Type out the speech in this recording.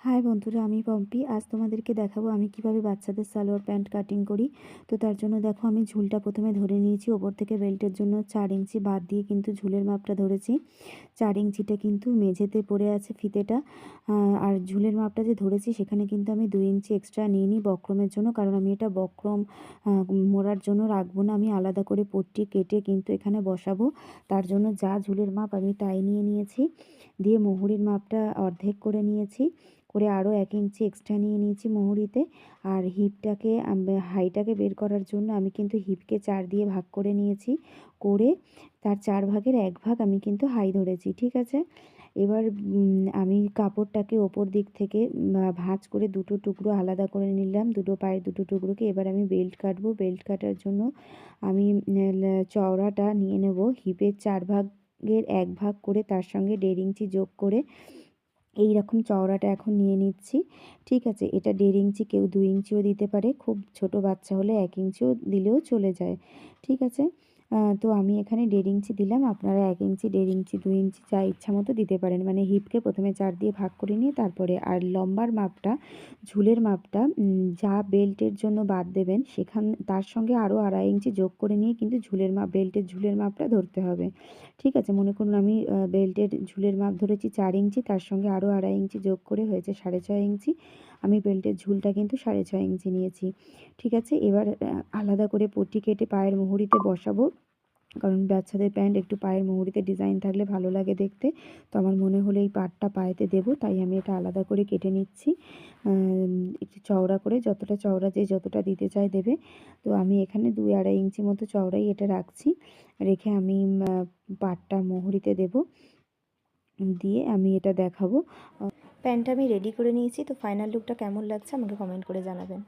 High বন্ধুরা, আমি পম্পি। আজ তোমাদেরকে দেখাবো আমি কীভাবে বাচ্চাদের সালোয়ার প্যান্ট কাটিং করি। তো তার জন্য দেখো, আমি ঝুলটা প্রথমে ধরে নিয়েছি। ওপর থেকে বেল্টের জন্য চার ইঞ্চি বাদ দিয়ে কিন্তু ঝুলের মাপটা ধরেছি। চার ইঞ্চিটা কিন্তু মেঝেতে পড়ে আছে ফিতেটা। আর ঝুলের মাপটা যে ধরেছি, সেখানে কিন্তু আমি দুই ইঞ্চি এক্সট্রা নিয়ে নিই বক্রমের জন্য। কারণ আমি এটা বক্রম মোড়ার জন্য রাখব না। আমি আলাদা করে পট্টি কেটে কিন্তু এখানে বসাবো। তার জন্য যা ঝুলের মাপ আমি তাই নিয়ে নিয়েছি। দিয়ে মুহুরির মাপটা অর্ধেক করে নিয়েছি। করে আরও এক ইঞ্চি এক্সট্রা নিয়ে নিয়েছি মুহুরিতে। আর হিপটাকে হাইটাকে বের করার জন্য আমি কিন্তু হিপকে চার দিয়ে ভাগ করে নিয়েছি। করে তার চার ভাগের এক ভাগ আমি কিন্তু হাই ধরেছি, ঠিক আছে? এবার আমি কাপড়টাকে ওপর দিক থেকে ভাঁজ করে দুটো টুকরো আলাদা করে নিলাম। দুটো পায়ের দুটো টুকরোকে এবার আমি বেল্ট কাটবো। বেল্ট কাটার জন্য আমি চওড়াটা নিয়ে নেব। হিপের চার ভাগের এক ভাগ করে তার সঙ্গে দেড় ইঞ্চি যোগ করে এই রকম চওড়াটা এখন নিয়ে নিচ্ছি। ঠিক আছে, এটা দেড় ইঞ্চি কেউ দু ইঞ্চিও দিতে পারে। খুব ছোট বাচ্চা হলে এক ইঞ্চিও দিলেও চলে যায়। ঠিক আছে? তো আমি এখানে দেড় ইঞ্চি দিলাম। আপনারা এক ইঞ্চি, দেড় ইঞ্চি, দুই ইঞ্চি যা ইচ্ছা মতো দিতে পারেন। মানে হিপকে প্রথমে চার দিয়ে ভাগ করে নিয়ে তারপরে আর লম্বার মাপটা, ঝুলের মাপটা যা বেল্টের জন্য বাদ দেবেন, সেখান, তার সঙ্গে আরও আড়াই ইঞ্চি যোগ করে নিয়ে কিন্তু ঝুলের মাপ, বেল্টের ঝুলের মাপটা ধরতে হবে। ঠিক আছে, মনে করুন আমি বেল্টের ঝুলের মাপ ধরেছি চার ইঞ্চি, তার সঙ্গে আরও আড়াই ইঞ্চি যোগ করে হয়েছে সাড়ে ছয় ইঞ্চি। আমি বেল্টের ঝুলটা কিন্তু সাড়ে ছয় ইঞ্চি নিয়েছি। ঠিক আছে, এবার আলাদা করে পট্টি কেটে পায়ের মুহুরিতে বসাবো। কারণ বাচ্চাদের প্যান্ট একটু পায়ের মুহুরিতে ডিজাইন থাকলে ভালো লাগে দেখতে। তো আমার মনে হলো এই পাটটা পায়েতে দেবো, তাই আমি এটা আলাদা করে কেটে নিচ্ছি। একটু চওড়া করে, যতটা চওড়া যে যতটা দিতে চায় দেবে। তো আমি এখানে দুই আড়াই ইঞ্চি মতো চওড়াই এটা রাখছি। রেখে আমি পাটটা মুহুরিতে দেব। দিয়ে আমি এটা দেখাবো। প্যান্টটা আমি রেডি করে নিয়েছি। তো ফাইনাল লুকটা কেমন লাগছে আমাকে কমেন্ট করে জানাবেন।